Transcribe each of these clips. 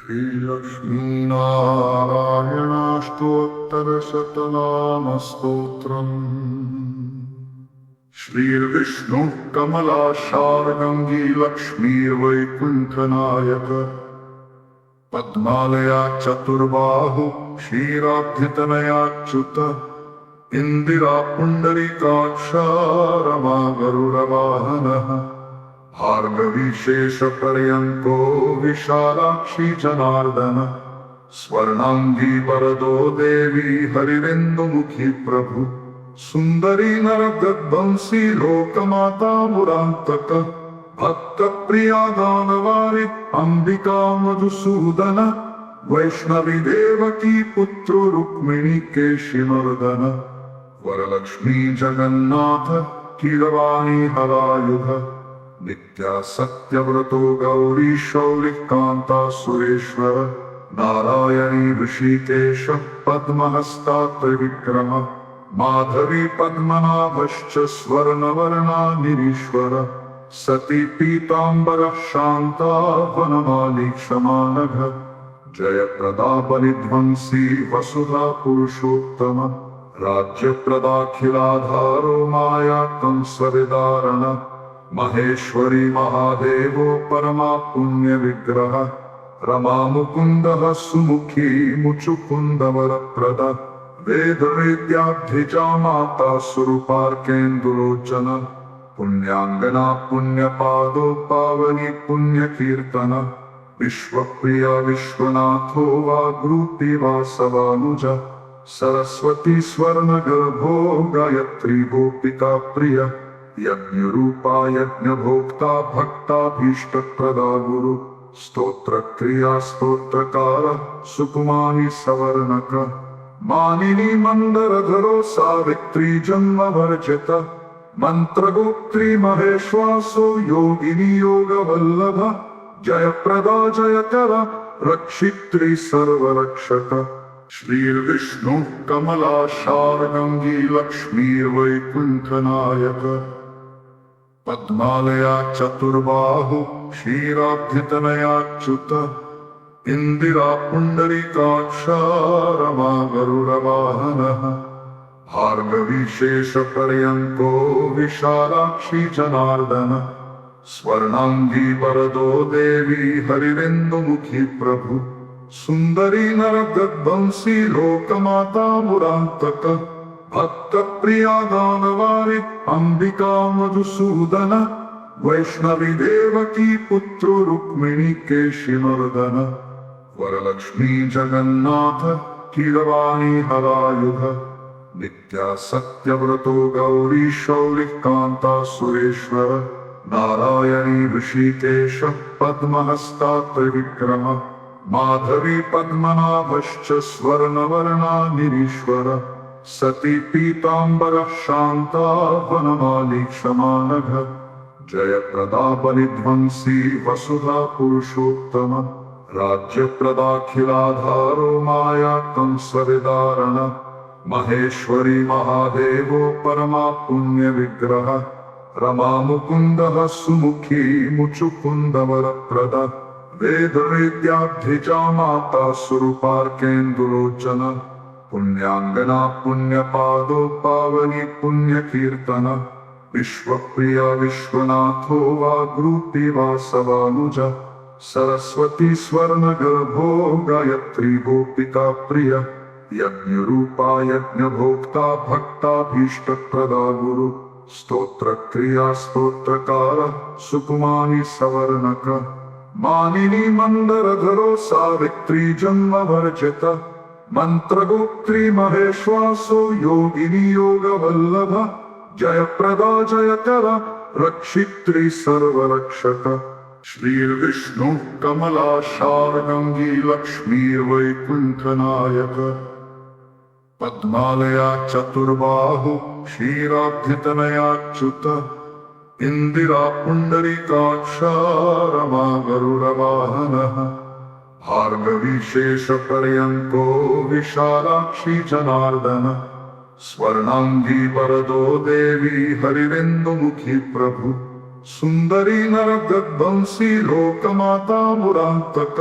श्रीलक्ष्मीनारायणाष्टोत्तरशतनामस्तोत्रम्। श्रीर्विष्णुः कमलाशार्गङ्गी लक्ष्मीर्वैकुण्ठनायक पद्मालया चतुर्बाहु क्षीराब्धितनयाच्युत इन्दिरा पुण्डरीकाक्षा रमा गरुडवाहनः भार्गवीशेषपर्यन्तो विशालाक्षी जनार्दन स्वर्णाङ्गी वरदो देवी हरिरेन्दुमुखी प्रभु सुन्दरी नरगद्वंसी लोकमाता मुरान्तक भक्तप्रिया दानवारि अम्बिका मधुसूदन वैष्णवी देवकी पुत्रो रुक्मिणी केशिमर्दन वरलक्ष्मी जगन्नाथ किरवाणी हरायुध नित्या सत्यव्रतो गौरी शौलिकान्ता सुरेश्वर। नारायणी पद्महस्ता त्रिविक्रम माधवी पद्मनाभश्च स्वर्णवर्णा निरीश्वर। सती पीताम्बरः शान्ता वनमाली क्षमानघ। जयप्रदापनिध्वंसी वसुधा पुरुषोत्तम। राज्यप्रदाखिलाधारो माया कंसविदारण महेश्वरी महादेवो परमा पुण्यविग्रह रमा मुकुन्दः सुमुखी मुचुकुन्दवरप्रद वेदवेद्याब्धिजा माता सुरूपार्केन्दुलोचन पुण्याङ्गना पुण्यपादो पावनी पुण्यकीर्तन विश्वप्रिया विश्वनाथो वाग्रूपी वासवानुज सरस्वती स्वर्णगर्भो गायत्री गोपिका प्रिय यज्ञरूपा यज्ञभोक्ता भक्ताभीष्टप्रदा गुरु। स्तोत्रक्रिया स्तोत्रकार सुकुमानी सवर्णक। मानिनी मन्दरधरो सावित्री जन्मवर्जित मन्त्रगोत्री महेश्वासो योगिनी योगवल्लभ। जयप्रदा जयकर रक्षित्री सर्वरक्षक। श्रीर्विष्णुः कमलाशार्गङ्गी लक्ष्मीर्वैकुण्ठनायक पद्मालया चतुर्बाहु क्षीराब्धितनयाच्युत इन्दिरा पुण्डरीकाक्षा रमा गरुडवाहनः भार्गवीशेषपर्यन्तो विशालाक्षी जनार्दन स्वर्णाङ्गी वरदो देवी हरिरेन्दुमुखी प्रभु सुन्दरी नरगद्वंसी लोकमाता मुरान्तक भक्तप्रिया दानवारि अम्बिका मधुसूदन वैष्णवी देवकी पुत्रो रुक्मिणी केशिमर्दन वरलक्ष्मी जगन्नाथ किरवाणी हरायुध नित्या सत्यव्रतो गौरी शौलिकान्ता सुरेश्वर नारायणी ऋषिकेश पद्महस्ता त्रिविक्रम माधवी पद्मनाभश्च स्वर्णवर्णा निरीश्वर सती पीताम्बरः शान्ता वनमाली क्षमानघ जयप्रदापनिध्वंसी वसुधा पुरुषोत्तम। राज्यप्रदाखिलाधारो माया कंसविदारण महेश्वरी महादेवो परमा पुण्यविग्रह। रमा मुकुन्दः सुमुखी मुचुकुन्दवरप्रद। वेदवेद्याब्धिजा माता सुरूपार्केन्दुलोचन पुण्याङ्गना पुण्यपादो पावनी पुण्यकीर्तन विश्वप्रिया विश्वनाथो वाग्रूपी वासवानुज सरस्वती स्वर्णगर्भो गायत्री गोपिका प्रिय। यज्ञरूपा यज्ञभोक्ता भक्ताभीष्टप्रदा गुरु। स्तोत्रक्रिया स्तोत्रकार सुकुमानी सवर्णक। मानिनी मन्दरधरो सावित्री जन्मवर्जित मन्त्रगोत्री महेश्वासो योगिनी योगवल्लभ। जयप्रदा जयकर रक्षित्री सर्वरक्षक। श्रीर्विष्णुः कमलाशार्गङ्गी लक्ष्मीर्वैकुण्ठनायक पद्मालया चतुर्बाहु क्षीराब्धितनयाच्युत इन्दिरा पुण्डरीकाक्षा रमा गरुडवाहनः भार्गवीशेषपर्यन्तो विशालाक्षी जनार्दन स्वर्णाङ्गी वरदो देवी हरिरेन्दुमुखी प्रभु सुन्दरी नरगद्वंसी लोकमाता मुरान्तक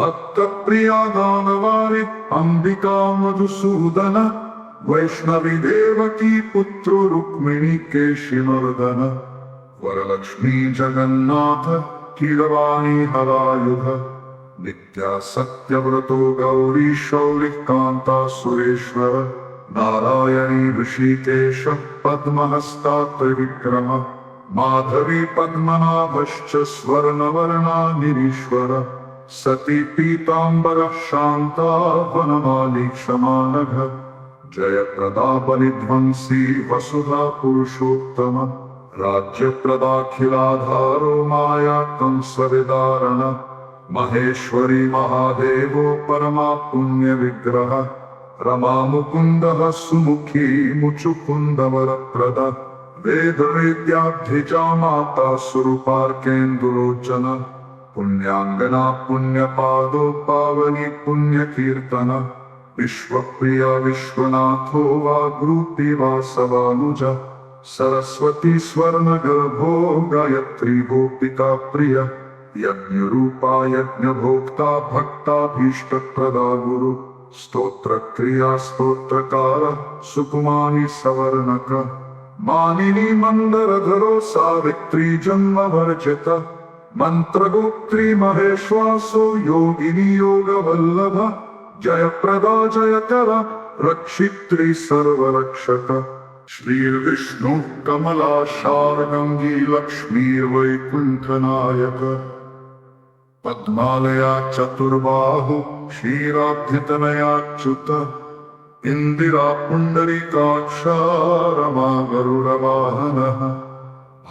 भक्तप्रिया दानवारि अम्बिका मधुसूदन वैष्णवी देवकी पुत्र रुक्मिणी केशिमर्दन वरलक्ष्मी जगन्नाथ किरवाणी हरायुध नित्या सत्यव्रतो गौरी शौलिः कान्ता सुरेश्वर नारायणी ऋषिकेश पद्महस्ता त्रिविक्रम माधवी पद्मनाभश्च स्वर्णवर्णा निरीश्वर सती पीताम्बरः शान्ता वनमाली क्षमानघ जयप्रदापनिध्वंसी वसुधा पुरुषोत्तम राज्यप्रदाखिलाधारो मायात्मं स्वविदारण महेश्वरी महादेवो परमा पुण्यविग्रह रमा सुमुखी मुचुकुन्दवरप्रद वेदवेद्याब्धिजा माता स्वरूपार्केन्दुलोचन पुण्याङ्गना पुण्यपादो पावनी पुण्यकीर्तन विश्वप्रिया विश्वनाथो वाग्रूपी वासवानुज सरस्वती स्वर्णगर्भो गायत्री गोपिका प्रिय यज्ञरूपा यज्ञभोक्ता भक्ताभीष्टप्रदा गुरु। स्तोत्रक्रिया स्तोत्रकार सुकुमानी सवर्णक। मानिनी मन्दरधरो सावित्री जन्मवर्जित मन्त्रगोत्री महेश्वासो योगिनी योगवल्लभ। जयप्रदा जयकर रक्षित्री सर्वरक्षक। श्रीर्विष्णु कमला शारगङ्गी लक्ष्मीर्वैकुण्ठनायक पद्मालया चतुर्बाहु क्षीराब्धितनयाच्युत इन्दिरा पुण्डरीकाक्षा रमा गरुडवाहनः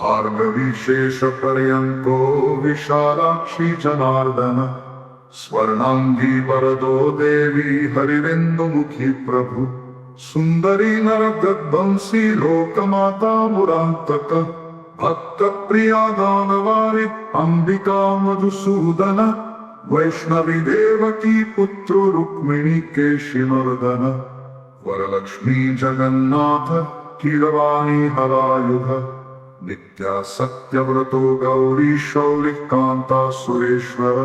भार्गवीशेषपर्यन्तो विशालाक्षी जनार्दन स्वर्णाङ्गी वरदो देवी हरिविन्दुमुखी प्रभु सुन्दरी नरगद्वंसी लोकमाता मुरान्तक भक्तप्रिया दानवारि अम्बिका मधुसूदन वैष्णवी देवकी पुत्र रुक्मिणी केशिमर्दन वरलक्ष्मी जगन्नाथ किरवाणी हरायुध नित्या सत्यव्रतो गौरी शौलिः कान्ता सुरेश्वर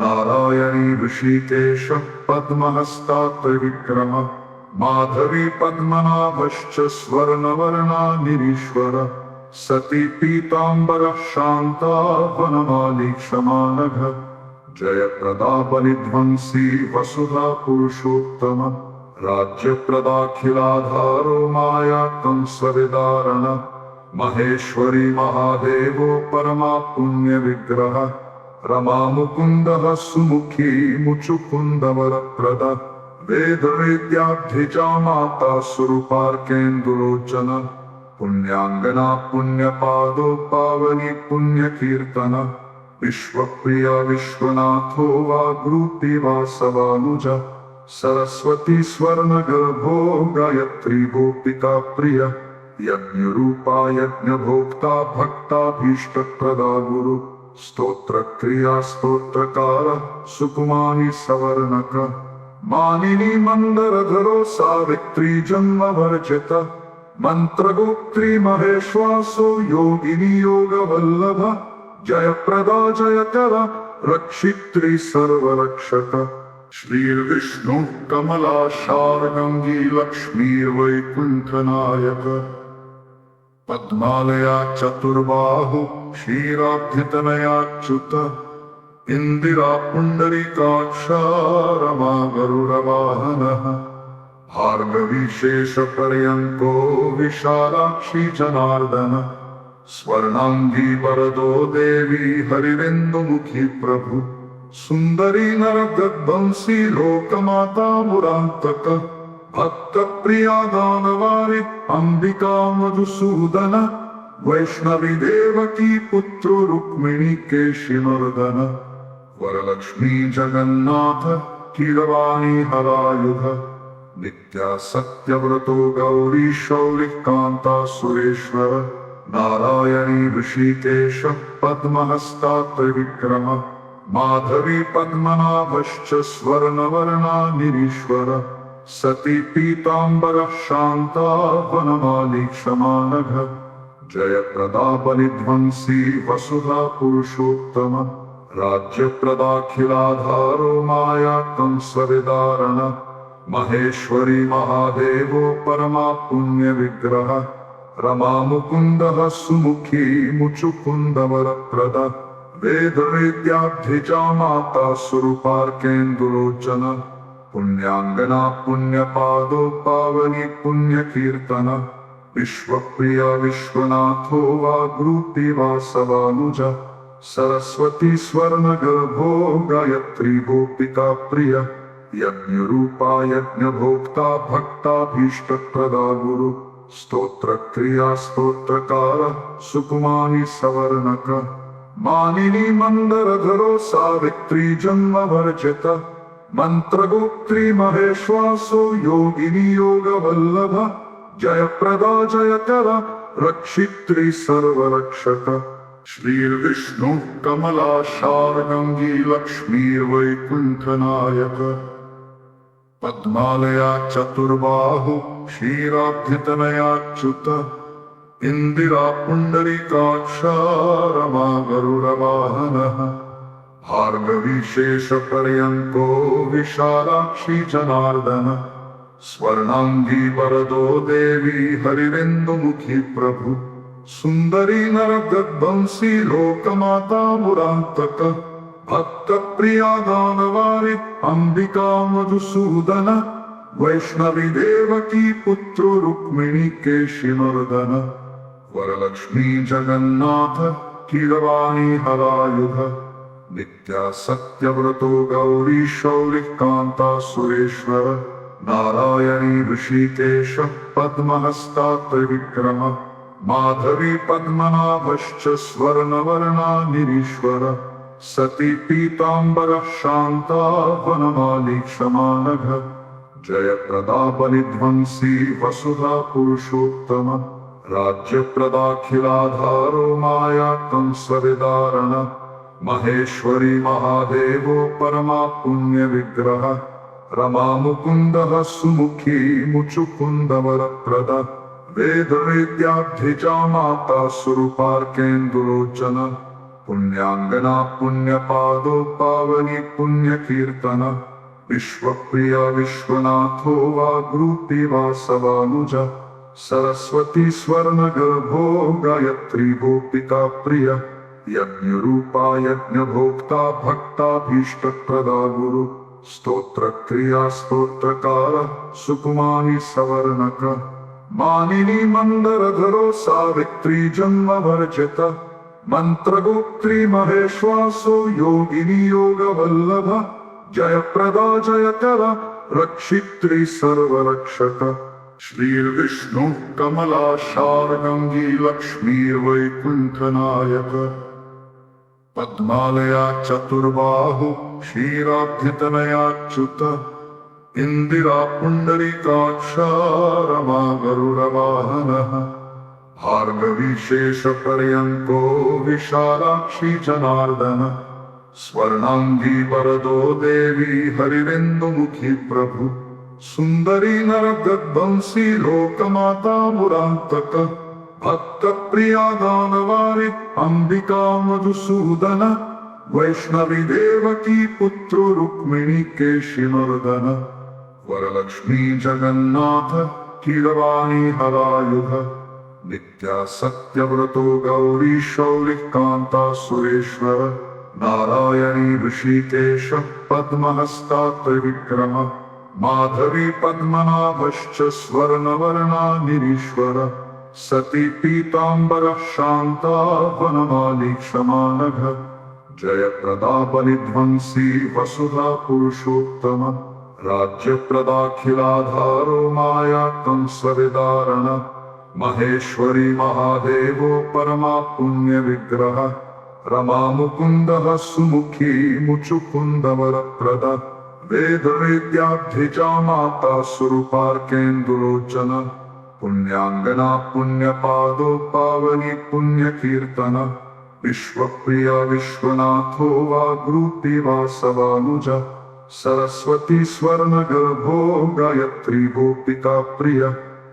नारायणी ऋषिकेश पद्महस्ता त्रिविक्रम माधवी पद्मनाभश्च स्वर्णवर्णा निरीश्वर सती पीताम्बरः शान्ता वनमाली क्षमानघ जयप्रदापनिध्वंसी वसुधा पुरुषोत्तम राज्यप्रदाखिलाधारो मायात्मं स्वविदारण महेश्वरी महादेवो परमा पुण्यविग्रह रमा मुकुन्दः सुमुखी मुचुकुन्दवरप्रद। वेदवेद्याब्धिजा माता स्वरूपार्केन्दुलोचन पुण्याङ्गना पुण्यपादो पावनी पुण्यकीर्तन विश्वप्रिया विश्वनाथो वाग्रूपी वासवानुज सरस्वती स्वर्णगर्भो गायत्री गोपिका प्रिय। यज्ञरूपा यज्ञभोक्ता भक्ताभीष्टप्रदा गुरु। स्तोत्रक्रिया स्तोत्रकार सुकुमानी सवर्णक। मानिनी मन्दरधरो सावित्री जन्मवर्जित मन्त्रगोत्री महेश्वासो योगिनी योगवल्लभ जयप्रदा जयकर रक्षित्री सर्वरक्षक। श्रीर्विष्णु कमला शारगङ्गी लक्ष्मीर्वैकुण्ठनायक पद्मालया चतुर्बाहु क्षीराब्धितनयाच्युत इन्दिरा पुण्डरीकाक्षा रमा गरुडवाहनः भार्गवीशेषपर्यन्तो विशालाक्षी जनार्दन स्वर्णाङ्गी वरदो देवी हरिविन्दुमुखी प्रभु सुन्दरी नरगद्वंसी लोकमाता मुरान्तक भक्तप्रिया दानवारि अम्बिका मधुसूदन वैष्णवी देवकी पुत्र रुक्मिणी केशिमर्दन वरलक्ष्मी जगन्नाथ किरवाणी हरायुध नित्या सत्यव्रतो गौरी शौलिः कान्ता सुरेश्वर। नारायणी ऋषिकेश पद्महस्ता त्रिविक्रम माधवी पद्मनाभश्च स्वर्णवर्णा निरीश्वर। सती पीताम्बरः शान्ता वनमाली क्षमानघ। जयप्रदापनिध्वंसी वसुधा पुरुषोत्तम। राज्यप्रदाखिलाधारो माया कंसविदारण महेश्वरी महादेवो परमा पुण्यविग्रह रमा सुमुखी मुचुकुन्दवरप्रद वेदवेद्याब्धिजा माता स्वरूपार्केन्दुलोचन पुण्याङ्गना पुण्यपादो पावनी पुण्यकीर्तन विश्वप्रिया विश्वनाथो वा गृति वासवानुज सरस्वती स्वर्णगर्भो गायत्री गोपिका प्रिय यज्ञरूपा यज्ञभोक्ता भक्ताभीष्टप्रदा गुरु। स्तोत्रक्रिया स्तोत्रकार सुकुमानी सवर्णक। मानिनी मन्दरधरो सावित्री जन्मवर्जित मन्त्रगोत्री महेश्वासो योगिनी योगवल्लभ। जयप्रदा जयकर रक्षित्री सर्वरक्षक। श्रीर्विष्णु कमला शार्गङ्गी लक्ष्मीर्वैकुण्ठनायक पद्मालया चतुर्बाहु क्षीराब्धितनयाच्युत इन्दिरा पुण्डरीकाक्षा रमा गरुडवाहनः भार्गवीशेषपर्यन्तो विशालाक्षी जनार्दन स्वर्णाङ्गी वरदो देवी हरिरेन्दुमुखी प्रभु सुन्दरी नरगद्वंसी लोकमाता मुरान्तक भक्तप्रिया दानवारि अम्बिका मधुसूदन वैष्णवी देवकी पुत्रो रुक्मिणी केशिमर्दन वरलक्ष्मी जगन्नाथ किरवाणी हरायुध नित्या सत्यव्रतो गौरी शौरिः कान्ता सुरेश्वर नारायणी ऋषिकेश पद्महस्ता त्रिविक्रम माधवी पद्मनाभश्च स्वर्णवर्णा निरीश्वर सती पीताम्बरः शान्ता वनमाली क्षमानघ। जयप्रदापनिध्वंसी वसुधा पुरुषोत्तम। राज्यप्रदाखिलाधारो माया कंसविदारण महेश्वरी महादेवो परमा पुण्यविग्रह। रमा मुकुन्दः सुमुखी मुचुकुन्दवरप्रद। वेदवेद्याब्धिजा माता स्वरूपार्केन्दुलोचन पुण्याङ्गना पुण्यपादो पावनी पुण्यकीर्तन। विश्वप्रिया विश्वनाथो वा गृति वासवानुज सरस्वती स्वर्णगर्भो गायत्री गोपिका प्रिय। यज्ञरूपा यज्ञभोक्ता भक्ताभीष्टप्रदा गुरु। स्तोत्रक्रिया स्तोत्रकार सुकुमानी सवर्णक। मानिनी मन्दरधरो सावित्री जन्मवर्जित मन्त्रगोत्री महेश्वासो योगिनी योगवल्लभ। जयप्रदा जयकर रक्षित्री सर्वरक्षक। श्रीर्विष्णु कमला शार्गङ्गी लक्ष्मीर्वैकुण्ठनायक पद्मालया चतुर्बाहु क्षीराब्धितनयाच्युत इन्दिरा पुण्डरीकाक्षा रमा गरुडवाहनः भार्गवीशेषपर्यन्तो विशालाक्षी जनार्दन स्वर्णाङ्गी वरदो देवी हरिरेन्दुमुखी प्रभु सुन्दरी नरगद्वंसी लोकमाता मुरान्तक भक्तप्रिया दानवारि अम्बिका मधुसूदन वैष्णवी देवकी पुत्रो रुक्मिणी केशिमर्दन वरलक्ष्मी जगन्नाथ किरवाणी हरायुध नित्या सत्यव्रतो गौरी शौरिः कान्ता सुरेश्वर नारायणी ऋषिकेश पद्महस्ता त्रिविक्रम माधवी पद्मनाभश्च स्वर्णवर्णा निरीश्वर सती पीताम्बरः शान्ता वनमाली क्षमानघ जयप्रदापनिध्वंसी वसुधा पुरुषोत्तम राज्यप्रदाखिलाधारो माया कंसविदारण महेश्वरी महादेवो परमा पुण्यविग्रह रमा मुकुन्दः सुमुखी मुचुकुन्दवरप्रद वेदवेद्याब्धिजा माता स्वरूपार्केन्दुलोचन पुण्याङ्गना पुण्यपादो पावनी पुण्यकीर्तन विश्वप्रिया विश्वनाथो वा गृति वासवानुज सरस्वती स्वर्णगर्भो गायत्री गोपिका प्रिय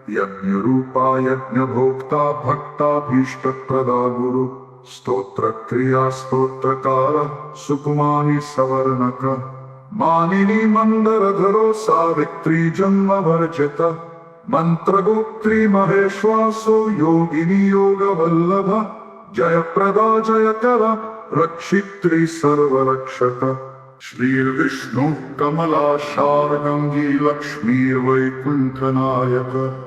यज्ञरूपा यज्ञभोक्ता भक्ताभीष्टप्रदा गुरु। स्तोत्रक्रिया स्तोत्रकार सुकुमानी सवर्णक। मानिनी मन्दरधरो सावित्री जन्म वर्जित मन्त्रगोत्री महेश्वासो योगिनी योगवल्लभ। जयप्रदा जयकर रक्षित्री सर्वरक्षक। श्रीर्विष्णु कमला शार्गङ्गी लक्ष्मीर्वैकुण्ठनायक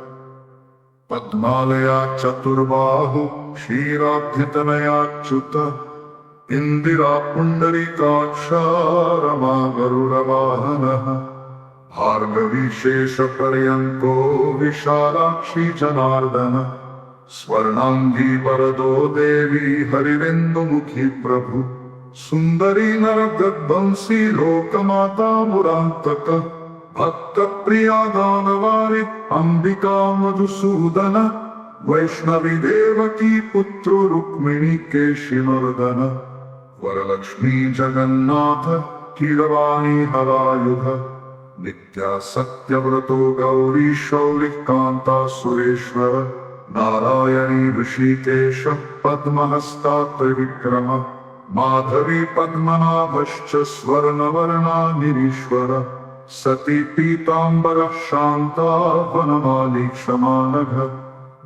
पद्मालया चतुर्बाहु क्षीराब्धितनयाच्युत इन्दिरा पुण्डरीकाक्षा रमा गरुडवाहनः भार्गवीशेषपर्यन्तो विशालाक्षी जनार्दन स्वर्णाङ्गी वरदो देवी हरिरेन्दुमुखी प्रभु सुन्दरी नरगद्वंशी लोकमाता मुरान्तक भक्तप्रिया दानवारि अम्बिका मधुसूदन वैष्णवी देवकी पुत्र रुक्मिणी केशिनर्दन वरलक्ष्मी जगन्नाथ किरवाणी हरायुध नित्या सत्यव्रतो गौरी शौरिः कान्ता सुरेश्वर नारायणी ऋषिकेश पद्महस्ता त्रिविक्रम माधवी पद्मनाभश्च स्वर्णवर्णा निरीश्वर सती पीताम्बरः शान्ता वनमाली क्षमानघ।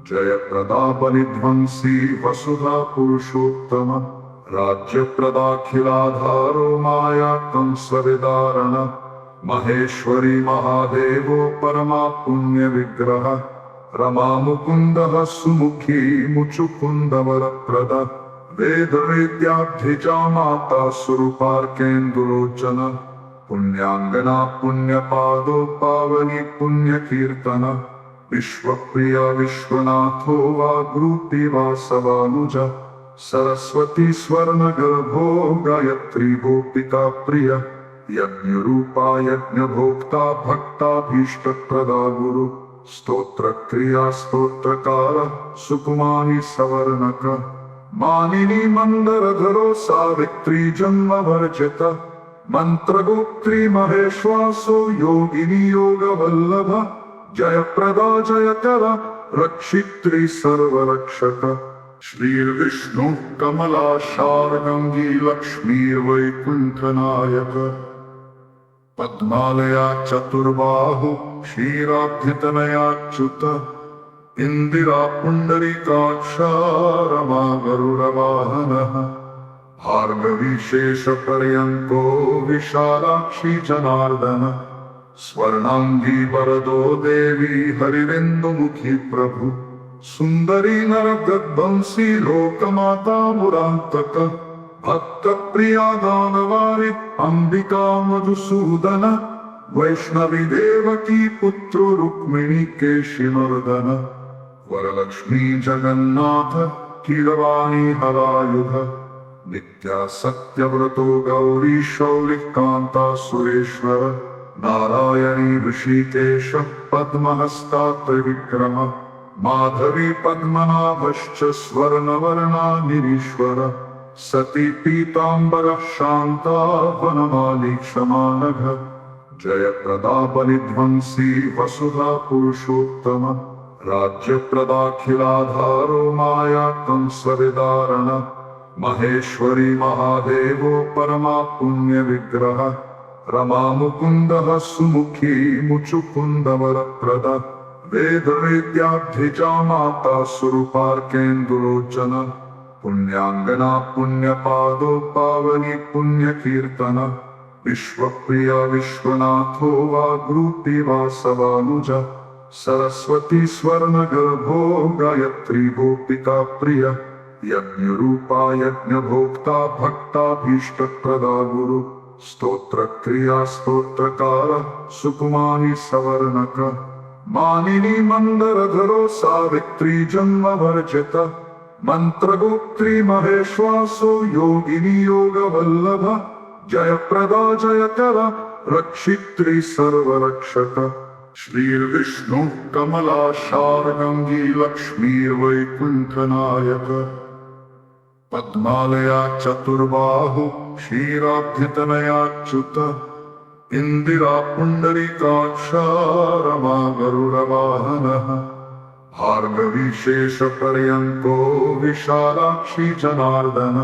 जयप्रदापनिध्वंसी वसुधा पुरुषोत्तम। राज्यप्रदाखिलाधारो मायात्मं स्वविदारण महेश्वरी महादेवो परमा पुण्यविग्रह रमा मुकुन्दः सुमुखी मुचुकुन्दवरप्रद। वेदवेद्याब्धिजा माता स्वरूपार्केन्दुलोचन पुण्याङ्गना पुण्यपादो पावनी पुण्यकीर्तन विश्वप्रिया विश्वनाथो वाग्रूपी वासवानुज सरस्वती स्वर्णगर्भो गायत्री गोपिका प्रिय। यज्ञरूपा यज्ञभोक्ता भक्ताभीष्टप्रदा गुरु। स्तोत्रक्रिया स्तोत्रकार सुकुमानी सवर्णक। मानिनी मन्दरधरो सावित्री जन्म वर्जित मन्त्रगोत्री महेश्वासो योगिनी योगवल्लभ जयप्रदा जयकर रक्षित्री सर्वरक्षक। श्रीर्विष्णु कमला शार्गङ्गी लक्ष्मीर्वैकुण्ठनायक पद्मालया चतुर्बाहु क्षीराब्धितनयाच्युत इन्दिरा पुण्डरीकाक्षा रमा गरुडवाहनः भार्गवीशेषपर्यन्तो विशालाक्षी जनार्दन स्वर्णाङ्गी वरदो देवी हरिरेन्दुमुखी प्रभु सुन्दरी नरगद्वंशी लोकमाता मुरान्तक भक्तप्रिया दानवारि अम्बिका मधुसूदन वैष्णवी देवकी पुत्र रुक्मिणी केशिनर्दन वरलक्ष्मी जगन्नाथ किरवाणी हरायुध नित्या सत्यव्रतो गौरी शौरिः कान्ता सुरेश्वर। नारायणी ऋषिकेश पद्महस्ता त्रिविक्रम माधवी पद्मनाभश्च स्वर्णवर्णा निरीश्वर सती पीताम्बरः शान्ता वनमाली क्षमानघ जयप्रदापनिध्वंसी वसुधा पुरुषोत्तम। राज्यप्रदाखिलाधारो मायात्मं स्वविदारण महेश्वरी महादेवो परमा पुण्यविग्रह रमा मुकुन्दः सुमुखी मुचुकुन्दवरप्रद वेदवेद्याब्धिजा माता स्वरूपार्केन्दुलोचन पुण्याङ्गना पुण्यपादो पावनी पुण्यकीर्तन विश्वप्रिया विश्वनाथो वाग्रूपी वासवानुज सरस्वती स्वर्णगर्भो गायत्री गोपिका प्रिय यज्ञरूपा यज्ञभोक्ता भक्ताभीष्टप्रदा गुरु। स्तोत्रक्रिया स्तोत्रकार सुकुमानी सवर्णक। मानिनी मन्दरधरो सावित्री जन्म मन्त्रगोत्री महेश्वासो योगिनी योगवल्लभ। जयप्रदा जयकर रक्षित्री सर्वरक्षक। श्रीर्विष्णु कमला शार्गङ्गी लक्ष्मीर्वैकुण्ठनायक पद्मालया चतुर्बाहु क्षीराब्धितनयाच्युत इन्दिरा पुण्डरीकाक्षा रमा गरुडवाहनः भार्गविशेषपर्यन्तो विशालाक्षी जनार्दन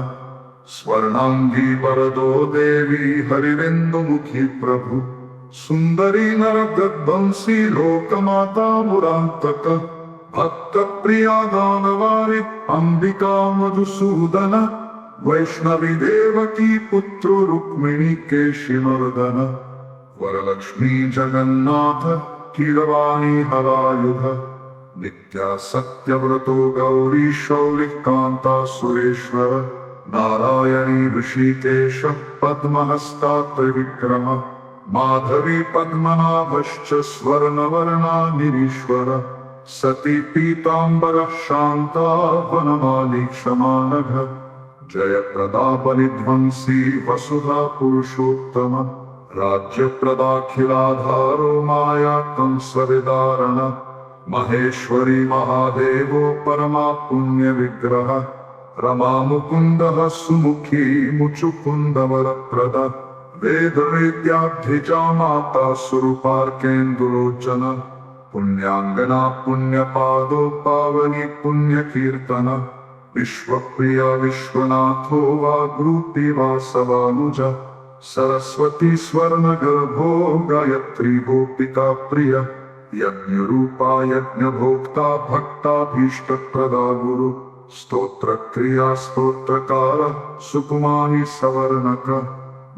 स्वर्णाङ्गी वरदो देवी हरिरेन्दुमुखी प्रभु सुन्दरी नरगद्वंसी लोकमाता मुरान्तक भक्तप्रिया दानवारि अम्बिका मधुसूदन वैष्णवी देवकी पुत्रो रुक्मिणी केशिमर्दन वरलक्ष्मी जगन्नाथ किरवाणी हरायुध नित्या सत्यव्रतो गौरी शौलिः कान्ता सुरेश्वर नारायणी ऋषिकेश पद्महस्ता त्रिविक्रम माधवी पद्मनाभश्च स्वर्णवर्णा निरीश्वर सती पीताम्बरः शान्ता वनमाली क्षमानघ। जयप्रदापनिध्वंसी वसुधा पुरुषोत्तम। राज्यप्रदाखिलाधारो मायाकं स्वविदारण महेश्वरी महादेवो परमा पुण्यविग्रह। रमा मुकुन्दः सुमुखी मुचुकुन्दवरप्रद। वेदवेद्याब्धिजा माता स्वरूपार्केन्दुलोचन पुण्याङ्गना पुण्यपादो पावनी पुण्यकीर्तन विश्वप्रिया विश्वनाथो वा गृति वासवानुज सरस्वती स्वर्णगर्भो गायत्री गोपिका प्रिय। यज्ञरूपा यज्ञभोक्ता भक्ताभीष्टप्रदा गुरु। स्तोत्रक्रिया स्तोत्रकार सुकुमारी सवर्णक।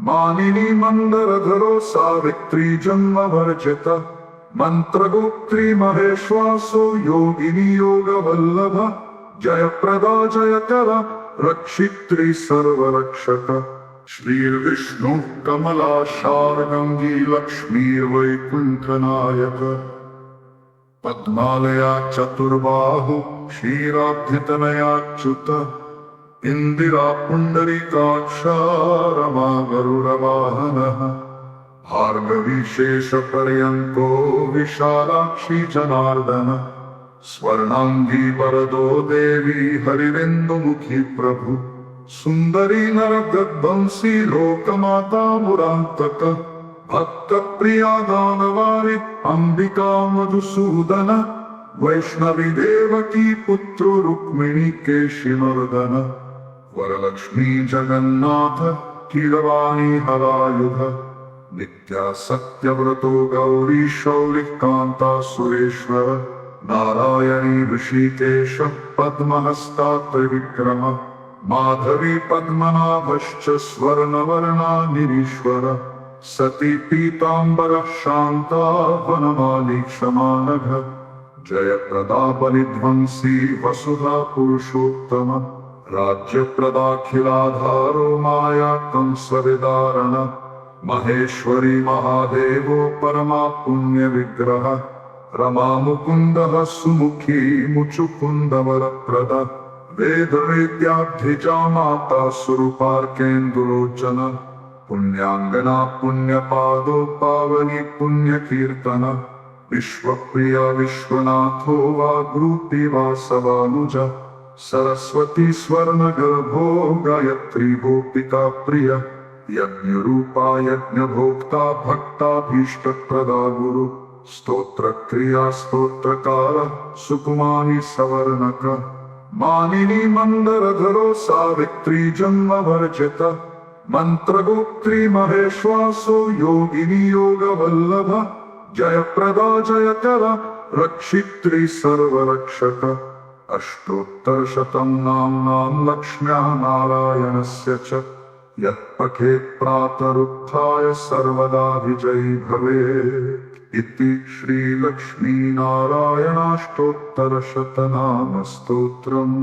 मानिनी मन्दरधरो सावित्री जन्मवर्जित मन्त्रगोत्री महेश्वासो योगिनी योगवल्लभ जयप्रदा जयकर रक्षित्री सर्वरक्षक। श्रीर्विष्णु कमला शारगङ्गी लक्ष्मीर्वैकुण्ठनायक पद्मालया चतुर्बाहु क्षीराब्धितनयाच्युत। इन्दिरा पुण्डरीकाक्षा रमा गरुडवाहनः भार्गविशेषपर्यन्तो विशालाक्षी जनार्दन स्वर्णाङ्गी वरदो देवी हरिरेन्दुमुखी प्रभु सुन्दरी नरगद्वंसी लोकमाता मुरान्तक भक्तप्रिया दानवारि अम्बिका मधुसूदन वैष्णवी देवकी पुत्रो रुक्मिणी केशिमर्दन वरलक्ष्मी जगन्नाथ किरवाणी हरायुध नित्या सत्यव्रतो गौरी शौलिः कान्ता सुरेश्वर नारायणी ऋषिकेश पद्महस्ता त्रिविक्रम माधवी पद्मनाभश्च स्वर्णवर्णा निरीश्वर सती पीताम्बरः शान्ता वनमाली क्षमानघ जयप्रदापनिध्वंसी वसुधा पुरुषोत्तम राज्यप्रदाखिलाधारो मायाकं स्वविदारण महेश्वरी महादेवो परमा पुण्यविग्रह रमा मुकुन्दः सुमुखी मुचुकुन्दवरप्रद वेदवेद्याब्धिजा माता स्वरूपार्केन्दुलोचन पुण्याङ्गना पुण्यपादो पावनी पुण्यकीर्तन विश्वप्रिया विश्वनाथो वा गृति वासवानुज सरस्वती स्वर्णगर्भो गायत्री गोपिका प्रिय यज्ञरूपा यज्ञभोक्ता भक्ताभीष्टप्रदा गुरु। स्तोत्रक्रिया स्तोत्रकार सुकुमारी सवर्णक। मानिनी मन्दरधरो सावित्री जन्मवर्जित मन्त्रगोत्री महेश्वासो योगिनी योगवल्लभ। जयप्रदा जयकर रक्षित्री सर्वरक्षक। अष्टोत्तरशतं नाम्नां लक्ष्म्या नारायणस्य च यः पठेत् प्रातरुत्थाय सर्वदा विजयी भवेत् इति श्रीलक्ष्मीनारायणाष्टोत्तरशतनामस्तोत्रम्